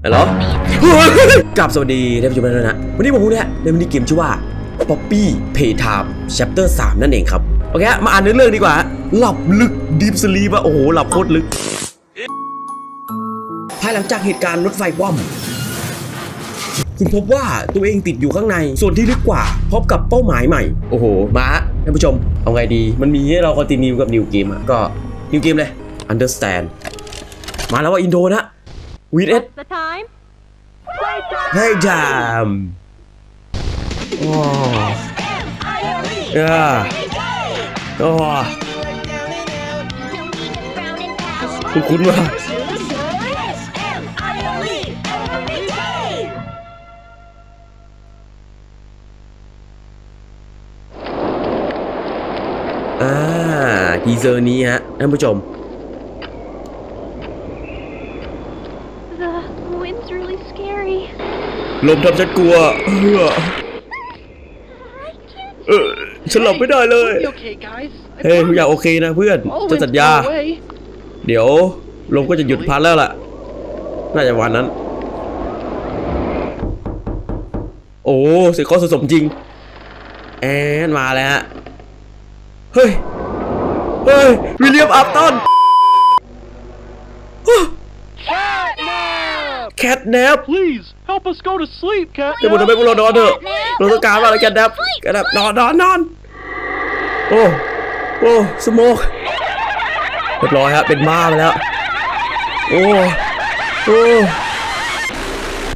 เหรอกลับสวัสดีท่านผู้ชมทุกท่านนะ วันนี้ผมพูดเนี่ยในวันนี้เกมชื่อว่า Poppy Playtime Chapter 3 นั่นเองครับ โอเคฮะมาอ่านเนื้อเรื่องดีกว่า หลับลึก Deep Sleep อะโอ้โห หลับโคตรลึก ภายหลังจากเหตุการณ์รถไฟคว่ำคุณพบว่าตัวเองติดอยู่ข้างใน ส่วนที่ลึกกว่า พบกับเป้าหมายใหม่ โอ้โห มาท่านผู้ชม เอาไงดี มันมีให้เราคอนติเนียกับนิวเกมอะก็นิวเกมเลย understand มาแล้วว่าอินโดนะ วีเอส The time? ให้จามโอ้เออโอ้คุณคุณว่าอ่าทีเซอร์นี้ฮะท่านผู้ชม ลมทำฉันกลัวเออเออฉันหลับไม่ได้เลย เฮ้ยทุกอย่างโอเคนะเพื่อนจะสัญญา เดี๋ยวลมก็จะหยุดพัดแล้วล่ะ น่าจะวันนั้น โอ้เสียงคอสสมจริง แอนมาแล้วฮะ เฮ้ย เฮ้ย วิลเลียมอัพตัน Catnap! แคทแนป Please help us go to sleep, จะบอกทำไมพวกเรานอนเถอะเราต้องการอะไรแคทแนปแคทแนปนอนนอนนอนโอ้โอ้สโมกเรียบร้อยฮะเป็นบ้าไปแล้วโอ้โอ้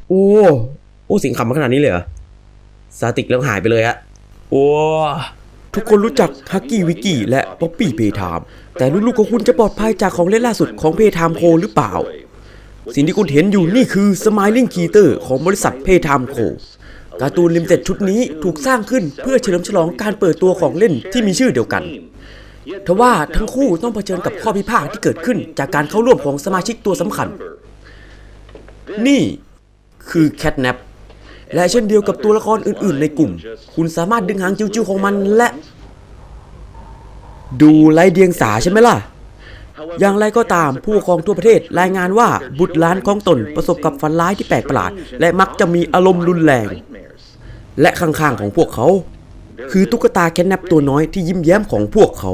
โอ้โอ้เสิงขำมาขนาดนี้เลยเหรอสาติกแล้วหายไปเลยฮะโอ้ทุกคนรู้จักฮักกี้วิกกี้และป๊อปปี้เพย์ไทม์แต่ลูกๆของคุณจะปลอดภัยจากของเล่นล่าสุดของเพย์ไทม์โคหรือเปล่า สิ่งที่คุณเห็นอยู่นี่คือ Smiling Keeter ของบริษัทเพย์ไทม์โคการ์ตูนลิมเต็ดชุดนี้ถูกสร้างขึ้นเพื่อเฉลิมฉลองการเปิดตัวของเล่นที่มีชื่อเดียวกันทว่าทั้งคู่ต้องเผชิญกับข้อพิพาทที่เกิดขึ้นจากการเข้าร่วมของสมาชิกตัวสำคัญ นี่คือแคทแนปและเช่นเดียวกับตัวละครอื่นๆ ในกลุ่ม คุณสามารถดึงหางจิ้วๆของมันและ ดูไร้เดียงสาใช่ไหมล่ะ อย่างไรก็ตามผู้ปกครองทั่วประเทศรายงานว่าบุตรหลานของตนประสบกับฝันร้ายที่แปลกประหลาด และมักจะมีอารมณ์รุนแรง และข้างๆของพวกเขา คือตุ๊กตาแคทแนปตัวน้อยที่ยิ้มแย้มของพวกเขา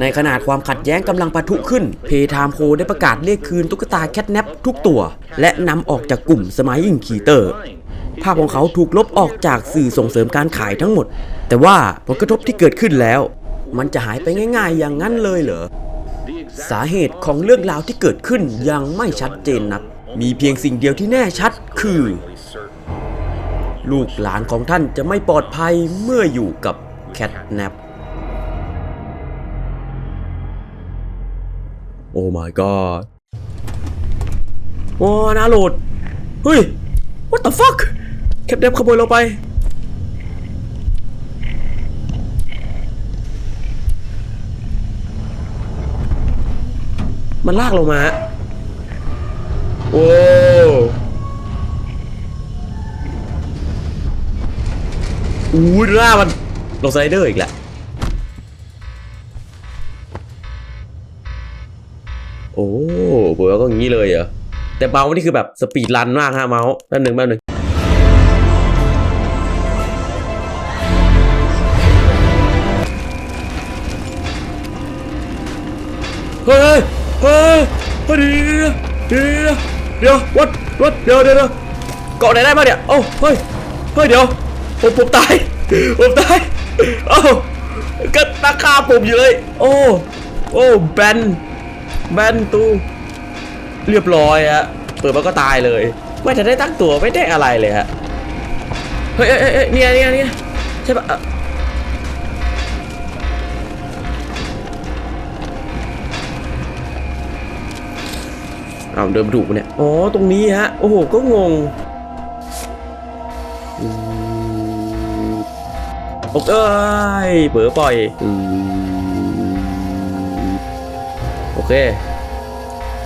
ในขนาดความขัดแย้งกำลังปะทุขึ้น เพทามโคได้ประกาศเรียกคืนตุ๊กตาแคทแนปทุกตัว และนำออกจากกลุ่มสมัยยิงคีเตอร์ภาพของเขาถูกลบออกจากสื่อส่งเสริมการขายทั้งหมด แต่ว่าผลกระทบที่เกิดขึ้นแล้ว มันจะหายไปง่าย ๆ อย่างนั้นเลยเหรอ สาเหตุของเรื่องราวที่เกิดขึ้นยังไม่ชัดเจนนัก มีเพียงสิ่งเดียวที่แน่ชัดคือ ลูกหลานของท่านจะไม่ปลอดภัยเมื่ออยู่กับแคทแนปโอ้ my god โอ้นาโหลด เฮ้ย what the fuck แคทแนปขโมยเราไป มันลากเรามา โอ้อู้ยดูหน้ามันลงสไลเดอร์อีกแหละโอ้โหแล้วก็อย่างนี้เลยเหรอ แต่เมาส์นี่คือแบบสปีดรันมากฮะเมาส์แป๊บหนึ่งแป๊บหนึ่งเฮ้ย เฮ้ยเฮ้ยเดี๋ยวเดี๋ยวเดียววัดวัดเดี๋ยวเดี๋ยวเกาะไหนได้บ้างเนี่ยโอ้าเฮ้ยเฮ้ยเดี๋ยวผมผมตายผมตายโอ้าก็ตาคาผมอยู่เลย โอ้โอ้แบนแบนตูเรียบร้อยฮะเปิดมาก็ตายเลย ไม่ทันได้ตั้งตัวไม่ได้อะไรเลยฮะเฮ้ยเอ้ยเอ้ยเอ้ยเนี่ยเนี่ยเนี่ยใช่ปะ อะอ้าเดินมถูกเนี่ย อ๋อ ตรงนี้ฮะ โอ้โห ก็งงอืมโอเคยเผลอปล่อย โอเค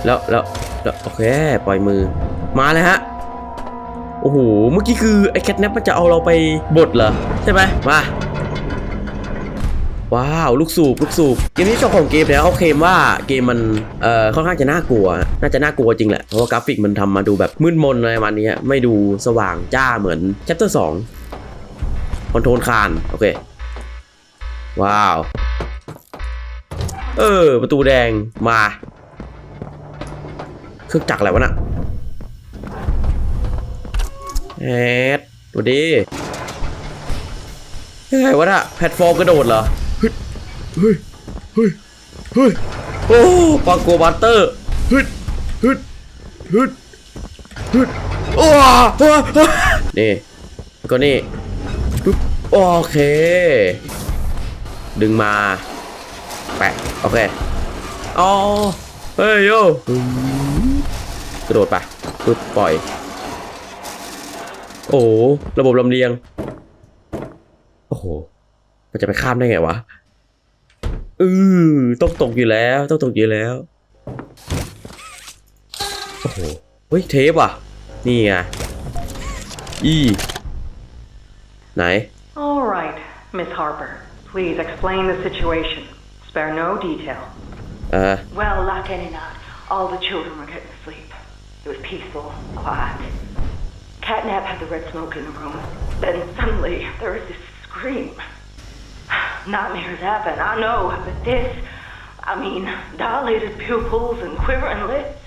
แล้วแล้วแล้วโอเค ปล่อยมือ มาเลยฮะ โอ้โห เมื่อกี้คือ ไอ้แคทแนปมันจะเอาเราไปบดเหรอ ใช่ไหมมา ว้าวลูกสูบลูกสูบเกมนี้เจ้าของเกมเนี่ยเขาเคลมว่าเกมมันเอ่อค่อนข้างจะน่ากลัว น่าจะน่ากลัวจริงแหละเพราะว่ากราฟิกมันทำมาดูแบบมืดมนอะไรประมาณนี้ไม่ดูสว่างจ้าเหมือน chapter 2คอนโทรลคานโอเค ว้าว เออ ประตูแดงมา เครื่องจักรอะไรวะน่ะแอดดูดิยังไงวะน่ะแพลตฟอร์มกระโดดเหรอ เฮ้ยเฮ้ยเฮ้ยเฮ้ยโอ้ปาโกบัตเตอร์ฮึดฮึดฮึดฮึดโอ้โอ้โอ้นี่แล้วก็นี่ปึ๊บโอเค ดึงมาแปะโอเคอ๋อเฮ้ยโยอืมกระโดดไปปึ๊บปล่อย โอ้โหระบบลำเลียง โอ้โหมันจะไปข้ามได้ไงวะ อือต้องตกอยู่แล้ว ต้องตกอยู่แล้ว โอ้โห เฮ้ย เทปอะ นี่ไง อี ไหน All right, Miss Harper. Please explain the situation. Spare no detail. เออ Well, like any night, all the children were getting sleep. It was peaceful, quiet. Catnap had the red smoke in the room. Then suddenly, there was this scream. Nightmares happen, I know, but this, I mean, dilated pupils and quivering lips.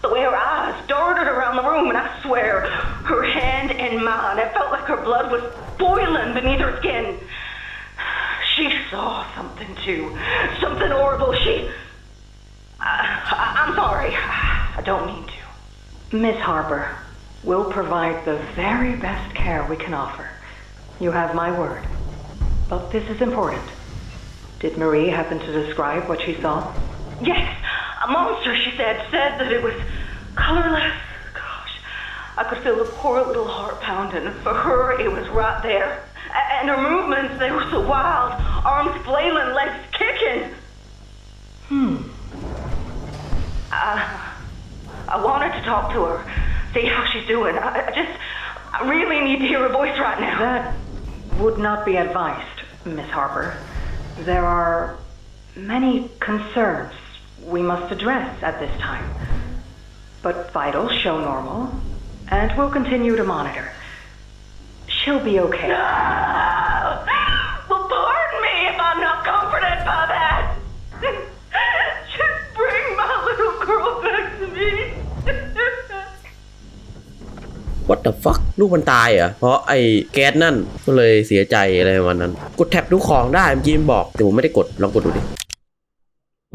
The way her eyes darted around the room, and I swear, her hand in mine, it felt like her blood was boiling beneath her skin. She saw something too. Something horrible. She. I, I'm sorry. I don't mean to. Miss Harper, we'll provide the very best care we can offer. You have my word. But this is important. Did Marie happen to describe what she saw? Yes, a monster, she said, said that it was colorless. Gosh, I could feel the poor little heart pounding. For her, it was right there. And her movements, they were so wild. Arms flailing, legs kicking. Hmm. I, I wanted to talk to her, see how she's doing. I, I just, I really need to hear her voice right now. That would not be advised, Miss Harper. There are many concerns we must address at this time. But vitals show normal, and we'll continue to monitor. She'll be okay. what the fuck ลูกมันตายเหรอ เพราะไอ้แก๊สนั่นก็เลยเสียใจอะไรประมาณนั้น กดแท็บดูของได้เมื่อกี้มันบอก แต่ผมไม่ได้กด ลองกดดูดิ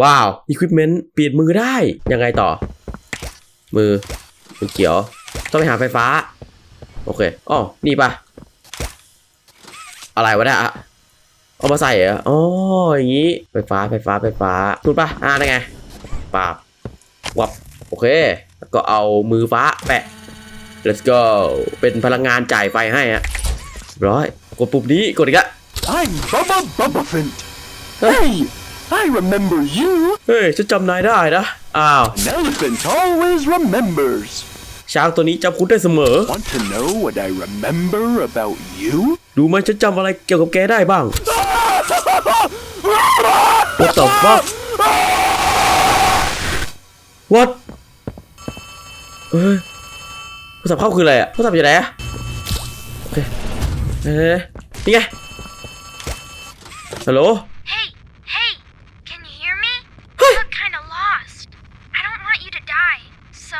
ว้าว equipment เปลี่ยนมือได้ ยังไงต่อ มือมือเขียว ต้องไปหาไฟฟ้า โอเคอ๋อนี่ปะอะไรวะเนี่ยเอามาใส่เหรออ๋ออย่างงี้ ไฟฟ้า ไฟฟ้า ไฟฟ้าถูกปะอ่าได้ไงปาบวับ โอเค แล้วก็เอามือฟ้าแปะ let's go เป็นพลังงานจ่ายไฟให้ฮะเรียบร้อยกดปุ่มนี้กดอีกอะ I'm Bubba Bubbaphant. Hey, I remember you. เฮ้ยฉันจำนายได้นะ อ้าว An elephant always remembers. ช้างตัวนี้จำคุณได้เสมอ Want to know what I remember about you? ดูไหมฉันจำอะไรเกี่ยวกับแกได้บ้าง What the fuck What เฮ้ยโท รศัพท์เข้าคืออะไรอะโทรศัพท์อยู่ไหนอะโอเคเอ๊ะนี่ไงฮัลโหล Hey, hey, can you hear me? You look kind of lost. I don't want you to die, so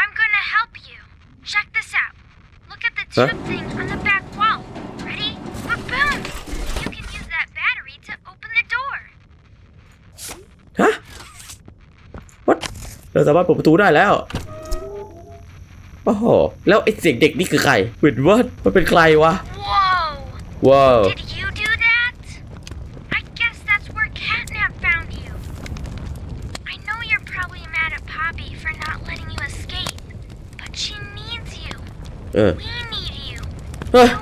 I'm gonna help you. Check this out. Look at the Huh? tube thing on the back wall. Ready? Boom, boom. You can use that battery to open the door. ฮะ What เราสามารถเปิดประตูได้แล้ว โอ้โห แล้วไอ้เสียงเด็กนี่คือใครเหมือนว่ามันเป็นใครวะ Whoa! ว้าว Did you do that? I guess that's where Catnap found you. I know you're probably mad at Poppy for not letting you escape, but she needs you. เออ We need you. เฮ้ย You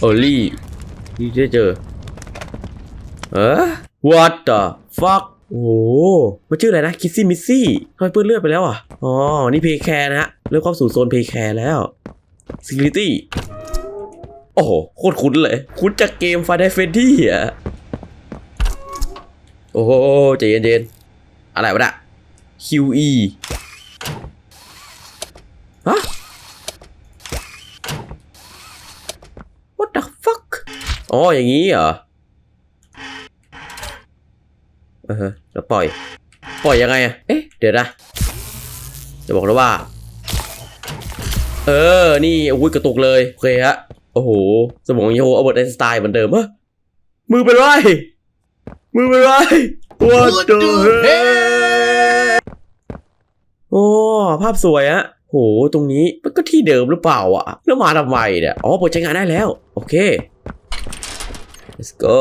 โอลี่นี่ได้เจอเออ what the fuck โอ้มันชื่ออะไรนะคิซซี่มิซซี่ทำไมเปื้อนเลือดไปแล้วอะ อ๋อ นี่เพย์แคร์นะฮะ เริ่มเข้าสู่โซนเพย์แคร์แล้ว security โอ้โห โคตรคุ้นเลย คุ้นจากเกม Final Fantasy อะโอ้โหใจเย็นๆอะไรวะน่ะ QE ฮะ the fuck อ๋ออย่างนี้เหรอเออฮะแล้วปล่อย ปล่อยยังไงอะเอ๊ะเดี๋ยวนะจะบอกแล้วว่า เออ นี่อุ้ยกระตุกเลย โอเคฮะ โอ้โห สมองโยเอาเบิร์ตไอน์สไตล์เหมือนเดิมฮะมือเป็นไร มือเป็นไร What the hell โอ้ ภาพสวยฮะโห ตรงนี้มันก็ที่เดิมหรือเปล่าอะแล้วมาทำไมเนี่ย อ๋อเปิดใช้งานได้แล้ว โอเค let's go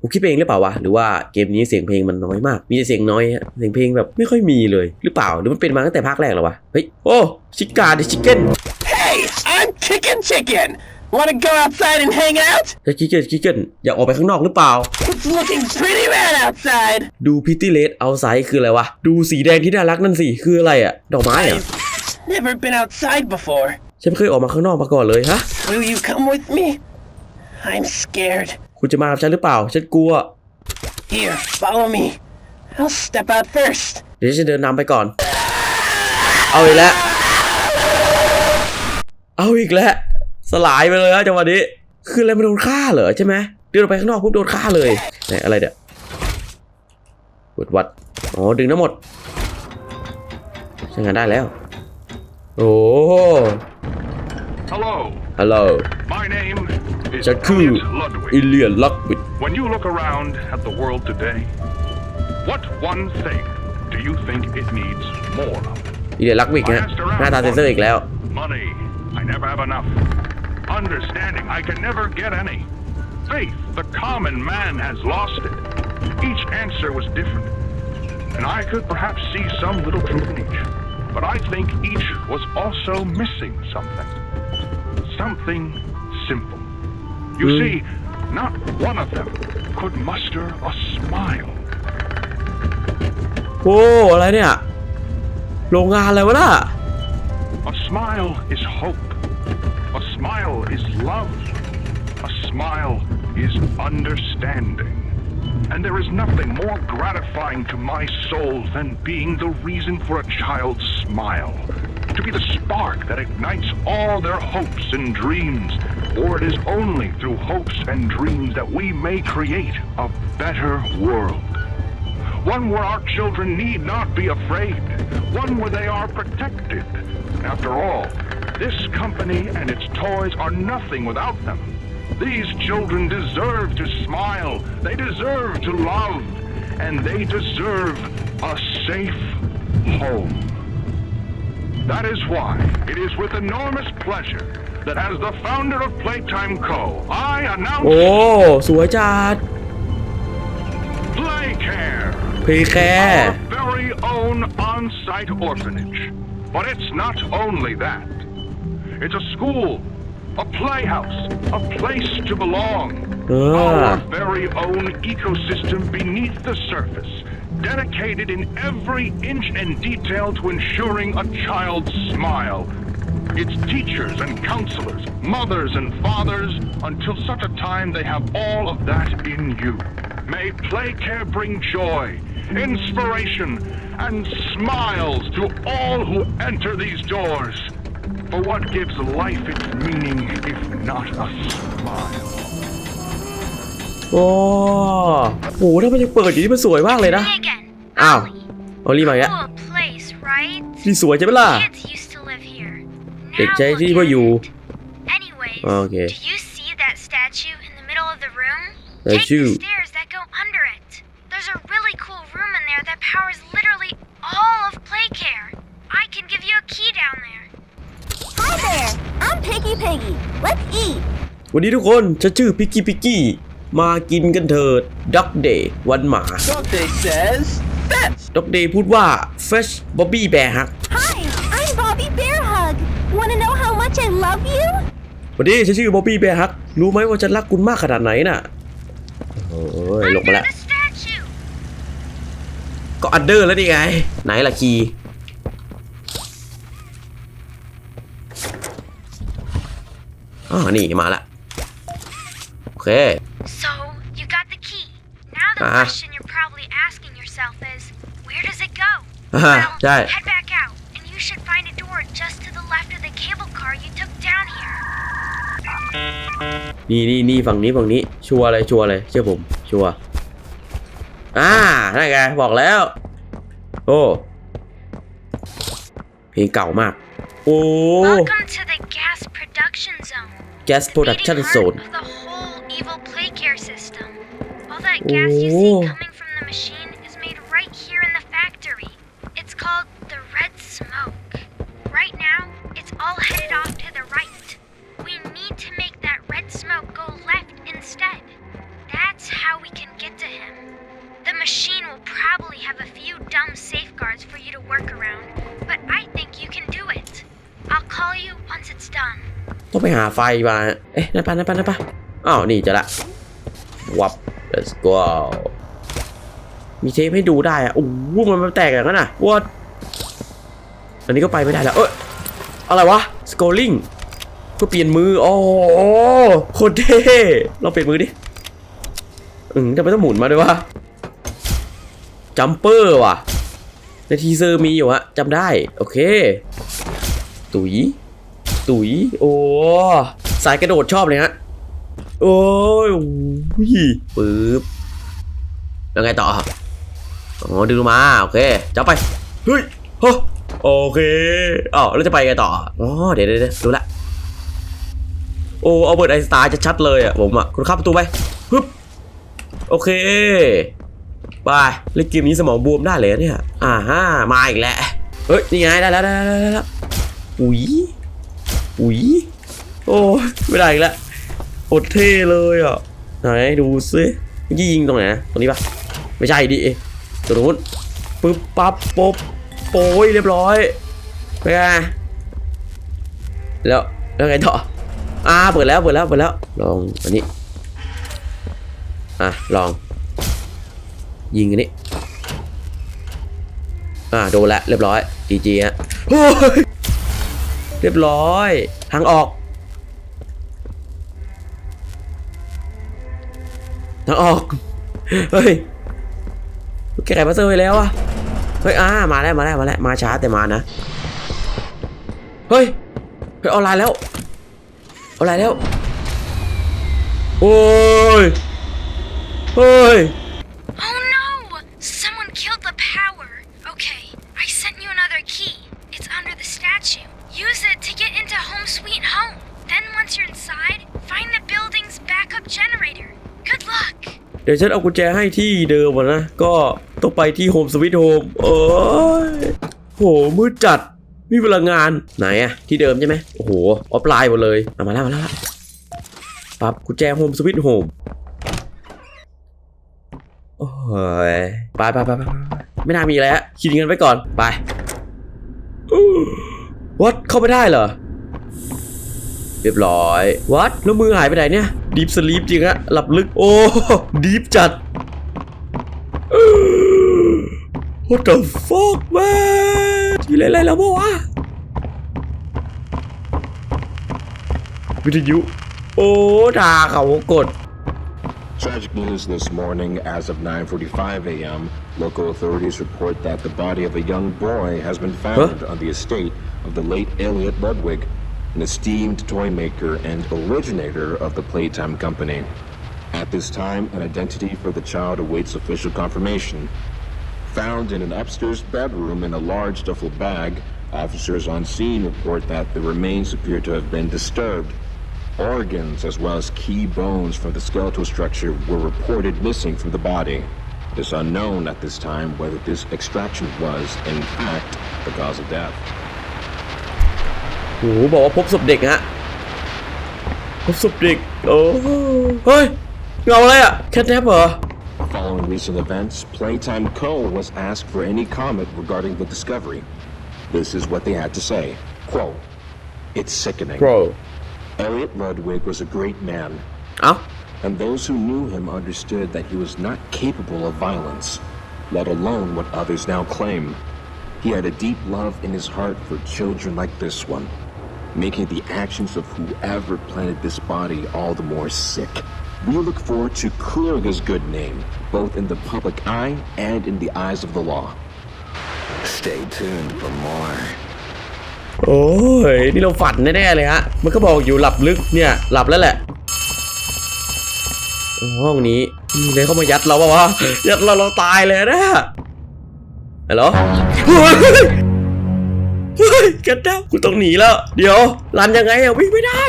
กูคิดไปเองหรือเปล่าวะ หรือว่าเกมนี้เสียงเพลงมันน้อยมาก มีแต่เสียงน้อยฮะ เสียงเพลงแบบไม่ค่อยมีเลย หรือเปล่า หรือมันเป็นมาตั้งแต่ภาคแรกแล้ววะ เฮ้ย โอ้ ชิคกาดิชิคเก้น Hey, I'm Chicken Chicken. Wanna go outside and hang out? ชิคเก้นชิคเก้นอยากออกไปข้างนอกหรือเปล่า It's looking pretty bad outside. ดูพิตตี้เลดเอาไซคืออะไรวะ ดูสีแดงที่น่ารักนั่นสิ คืออะไรอะดอกไม้เหรอะ Never been outside before. ฉันไม่เคยออกมาข้างนอกมาก่อนเลยฮะ Will you come with me? I'm scared. คุณจะมากับฉันหรือเปล่า ฉันกลัว Here, follow me. I'll step out first. เดี๋ยวฉันเดินนำไปก่อน เอาอีกแล้ว เอาอีกแล้ว สลายไปเลยฮะจังหวะนี้ คืออะไรมันโดนฆ่าเหรอใช่ไหมเดินออกไปข้างนอกปุ๊บโดนฆ่าเลยไหนอะไรเดี๋ยวกดวัดอ๋อดึงทั้งหมดใช้งานได้แล้ว โอ้ Hello, ฮัลโหล my name is ฉันคือ Elliot Ludwig. อิเลียนลักบิด When you look around at the world today, what one thing do you think it needs more of? อิเลียนลักบิดฮะหน้าตาเซนเซอร์อีกแล้ว Money. I never have enough. Understanding. I can never get any. Faith. The common man has lost it. Each answer was different. And I could perhaps see some little truth in each. But I think each was also missing something. Something simple. You see, not one of them could muster a smile. โอ้ อะไรเนี่ย โรงงานอะไรวะน่ะ A smile is hope. A smile is love. A smile is understanding. And there is nothing more gratifying to my soul than being the reason for a child's smile. To be the spark that ignites all their hopes and dreams. For it is only through hopes and dreams that we may create a better world. One where our children need not be afraid. One where they are protected. After all, this company and its toys are nothing without them. These children deserve to smile. They deserve to love. And they deserve a safe home. That is why it is with enormous pleasure that as the founder of Playtime Co., I announce โอ้ สวยจัด Playcare. เพย์แคร์ Our very own on-site orphanage. But it's not only that. It's a school, a playhouse, a place to belong. Ah. Our very own ecosystem beneath the surface, dedicated in every inch and detail to ensuring a child's smile. Its teachers and counselors, mothers and fathers, until such a time they have all of that in you. May play care bring joy, inspiration, and smiles to all who enter these doors. For what gives life its meaning if not a smile? โอ้โหถ้ามันยังเปิดอยู่นี่มันสวยมากเลยนะ Megan, Ow. Ollie. เอารีบมาอีกแล้ว Cool place, right? นี่สวยใช่ไหมล่ะ Kids used to live here. เด็ก Now ใช้ look ที่ว่า at อยู่ it. Anyways, Okay. do you see that statue in the middle of the room? Statue. Take the stairs that go under it. There's a really cool room in there that powers literally all of Playcare. I can give you a key down there. Hi there! I'm Piggy Piggy. Let's eat. วันนี้ทุกคนฉันชื่อพิกกี้พิกกี้ มากินกันเถิดด็อกเดย์วันหมา Dante says, fetch. ด็อกเดย์พูดว่า Fresh Bobby Bear ฮัก Hi, I'm Bobby Bear Hug. Wanna know how much I love you? วันนี้ฉันชื่อบ๊อบบี้แบร์ฮักรู้ไหมว่าฉันรักคุณมากขนาดไหนน่ะโอ้ยลงมา Under แล้ว the statue! ก็อันเดอร์แล้วนี่ไง ไหนล่ะคีย์อ๋อนี่มาละ โอเค Now the Ah. question you're probably asking yourself is, where does it go? Ah, well, right. head back out, and you should find a door just to the left of the cable car you took down here. นี่นี่นี่ฝั่งนี้ฝั่งนี้ชัวร์เลยชัวร์เลยเชื่อผม ชัวร์อ่านั่นไงบอกแล้ว โอ้เพลงเก่ามาก โอ้ Welcome to the gas production zone. Gas the Production beating Zone heart Of the that gas you see Oh. coming from the machine is made right here in the factory. It's called the red smoke. Right now, it's all headed off to the right. We need to make that red smoke go left instead. That's how we can get to him. The machine will probably have a few dumb safeguards for you to work around, but I think you can do it. I'll call you once it's done. ต้องไปหาไฟมา เอ๊ะนั่นปะนั่นปะนั่นปะอ้าว นี่เจะละ วับ let's go มีเทปให้ดูได้อะโอ้โหมันมันแตกอย่างนั้นน่ะว a ดอันนี้ก็ไปไม่ได้แล้ว เอ้ยอะไรวะ scrolling เพื่อเปลี่ยนมือโอ้โหโคตรเท่ลองเปลี่ยนมือดิอืมทำไมต้องหมุนมาด้วยวะจัมเปอร์ว่ะในทีเซอร์มีอยู่ฮะจำได้ โอเค ตุ๋ย ตุ๋ย โอ้สายกระโดดชอบเลยฮะ โอ้ยปึ๊บแล้วไงต่อครับอ๋อดึงลงมาโอเคจะไปเฮ้ยฮะโอเคอ้าวแล้วจะไปไงต่ออ๋อเดี๋ยวเดี๋ยวเดี๋ยวรู้ละโอ้เอาเบิร์ดไอสไตล์จะชัดเลยอะผมอะคุณข้าประตูไปฮึบโอเคไปเล่นเกมนี้สมองบวมได้เลยเนี่ยอ่าฮะมาอีกแล้วเฮ้ยนี่ไงได้แล้วได้แล้วได้แล้วอุ๊ยอุ๊ยโอ้ไม่ได้อีกแล้ว อดเท่เลยอะ ไหนดูซิเมื่อกี้ยิงตรงไหนตรงนี้ปะไม่ใช่ดิตรงนู้นปึ๊บปั๊บปุ๊บโป้ยเรียบร้อยไปไงแล้วแล้วไงต่ออ่าเปิดแล้วเปิดแล้วเปิดแล้วลองอันนี้อะลอง ยิงอันนี้อ่าโดนล้วเรียบร้อยจีจีฮะโอ้ยเรียบร้อยทางออก ทางออก เฮ้ยแกไก่มาเซอร์ไปแล้วอะเฮ้ยอ่ามาแล้วมาแล้วมาแล้วมาช้าแต่มานะ เฮ้ยเฮ้ยออนไลน์แล้วออนไลน์แล้ว โอ้ย เฮ้ย Oh no! Someone killed the power. Okay, I sent you another key. It's under the statue. Use it to get into Home Sweet Home. Then once you're inside, find the building's backup generator. Good luck! เดี๋ยวฉันเอากุญแจให้ที่เดิมอะนะ ก็ต้องไปที่โฮมสวิตโฮมเอ้ยโหมืดจัดมีพลังงานไหนอะที่เดิมใช่ไหมโอ้โหออฟไลน์หมดเลยเอามาแล้วมาแล้วปั๊บกุญแจโฮมสวิตโฮมโอ้ยไปไปไปไปไปไม่น่ามีอะไรฮะคิดเงินไว้ก่อนไปวัดเข้าไปได้เหรอเรียบร้อยวัดแล้วมือหายไปไหนเนี่ย ดีฟสลีปจริงอะหลับลึกโอ้ดีฟจัด What the fuck man ที่เล่นอะไรแล้วบ้วะวิทยุ โอ้ด่าเขากด Tragic news this morning as of 9:45 a.m. Local authorities report that the body of a young boy has been found on the estate of the late Elliot Ludwig, an esteemed toy maker and originator of the Playtime Company. At this time, an identity for the child awaits official confirmation. Found in an upstairs bedroom in a large duffel bag, officers on scene report that the remains appear to have been disturbed. Organs as well as key bones from the skeletal structure were reported missing from the body. It is unknown at this time whether this extraction was, in fact, the cause of death. โหบอกว่าพบศพเด็กฮะ พบศพเด็ก โอ้เฮ้ยเงาอะไรอะแคทแนปเหรอ Following recent events, Playtime Co. was asked for any comment regarding the discovery. This is what they had to say. Quote, It's sickening. bro Elliot Ludwig was a great man, เอ้า and those who knew him understood that he was not capable of violence, let alone what others now claim. He had a deep love in his heart for children like this one, Making the actions of whoever planted this body all the more sick. We look forward to clearing his good name, both in the public eye and in the eyes of the law. Stay tuned for more. โอ้ย นี่เราฝันแน่ๆเลยฮะ มันก็บอกอยู่หลับลึกเนี่ย หลับแล้วแหละ ห้องนี้มีเลยเข้ามายัดเราปะวะ ยัดเราเราตายเลยนะฮัลโหล เฮ้ยเฮ้ยกันดับกูต้องหนีแล้ว เดี๋ยวรันยังไงอะวิ่งไม่ได้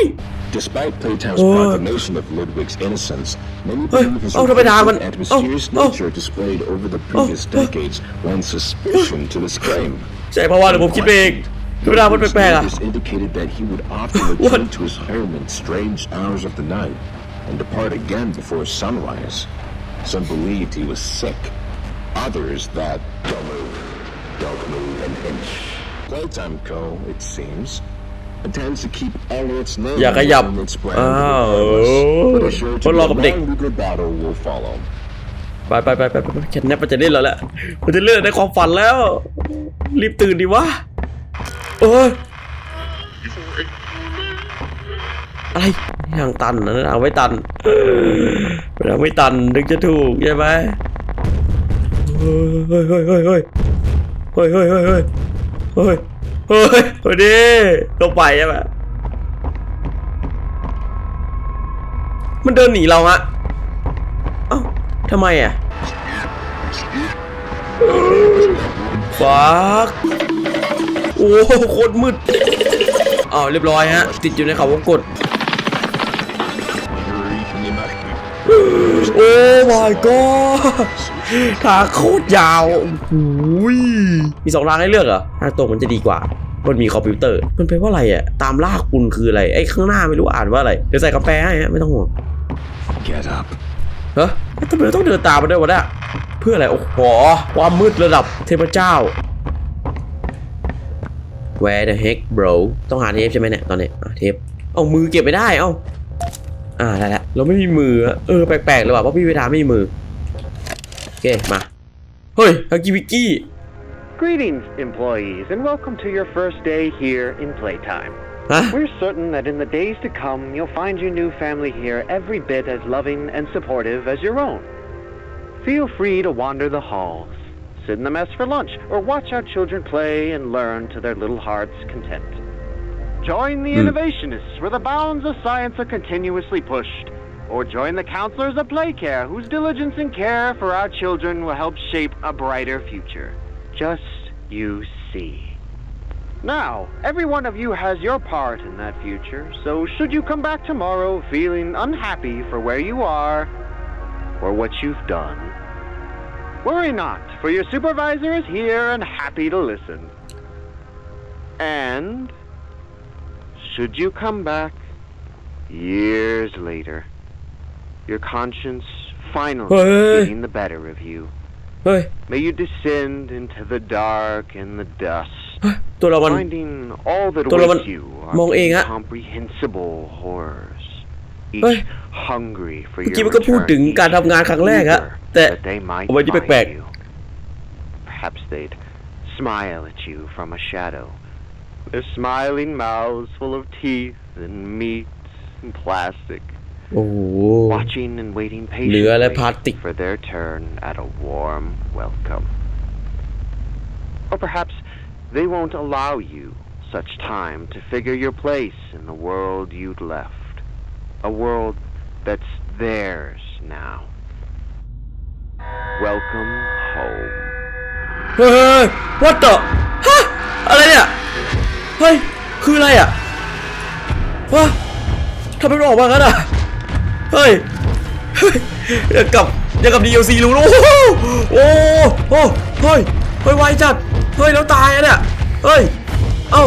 Despite Playtime's Oh. proclamation of Ludwig's innocence, many Hey, believe his oh, the banana. occult and mysterious Oh, oh. nature displayed over the previous oh. decades lends suspicion to this claim. ใช่เพราะว่าเดี๋ยวผมคิดไปเองธรรมดามัน Ludwig's แปลกๆอะ neighbors indicated that he would often What? return to his home in strange hours of the night and depart again before sunrise. Some believed he was sick. Others that don't move, don't move an inch. Playtime Co., it seems, intends to keep Elliot's name อย่าขยับ in its brand อ้าว regardless, but is sure ทด to ลอง be กับ a เด็ก long legal battle will follow. ไปไปไปไปไปแคทแนปมันจะเล่นแล้วแหละมันจะเลื่อนในความฝันแล้ว รีบตื่นดิวะเอออะไรทางตันนะทางไม่ตันทางไม่ตันถึงจะถูกใช่ไหมเฮ้ยเฮ้ยเฮ้ยเฮ้ยเฮ้ยเฮ้ยเฮ้ย เฮ้ย เฮ้ยเฮ้ยเฮ้ยเฮ้ยดิลงไปใช่ไหมมันเดินหนีเราฮะเอ้าทำไมอะฟักโอ้โหโคตรมืดอ้าวเรียบร้อยฮะ ติดอยู่ในเขาวงกดโอ้ my god ทางโคตรยาวโอ้โหยมีสองทางให้เลือกเหรอทางตรงมันจะดีกว่า มันมีคอมพิวเตอร์ มันแปลว่าอะไรอะ ตามล่าคุณคืออะไร ไอ้ข้างหน้าไม่รู้อ่านว่าอะไร เดี๋ยวใส่กาแฟให้ฮะไม่ต้องห่วง Get up. เฮ้ยทำไมเราต้องเดินตามมาด้วยวะเนี่ยเพื่ออะไร โอ้โห ความมืดระดับเทพเจ้า Where the heck bro ต้องหาเทปใช่ไหมเนี่ยตอนนี้อะเทป เอามือเก็บไม่ได้ เอ้าอ่าได้แล้วเราไม่มีมืออะเออแปลกๆเลยว่ะเพราะพี่เวทาไม่มีมือโอ เค มา เฮ้ยฮักกี้วิกกี้ Greetings, employees, and welcome to your first day here in Playtime. ฮะ We're certain that in the days to come, you'll find your new family here every bit as loving and supportive as your own. Feel free to wander the halls, sit in the mess for lunch, or watch our children play and learn to their little hearts' content. Join the Hmm. innovationists where the bounds of science are continuously pushed, or join the counselors of Playcare whose diligence and care for our children will help shape a brighter future. Just you see. Now, every one of you has your part in that future, so should you come back tomorrow feeling unhappy for where you are or what you've done, worry not, for your supervisor is here and happy to listen. And should you come back years later, your conscience finally getting the better of you. Hey. May you descend into the dark and the dust, finding all that awaits you are incomprehensible horrors, each hungry for your return. Perhaps they'd smile at you from a shadow, their smiling mouths full of teeth and meat and plastic โอ้โห watching and waiting เหลือและ patiently พลาสติก for their turn at a warm welcome. Or perhaps they won't allow you such time to figure your place in the world you'd left. A world that's theirs now. Welcome home. เฮ้ย what the ฮะ อะไรเนี่ย เฮ้ย คืออะไรอ่ะวะทำไมมันออกมากันอ่ะ เฮ้ยเฮ้ยอย่างกับเย่างกับ DLC รู้โอ้โหโอ้โหเฮ้ยเฮ้ยไวจัดเฮ้ยแล้วตายอะเนี่ยเฮ้ยเอ้า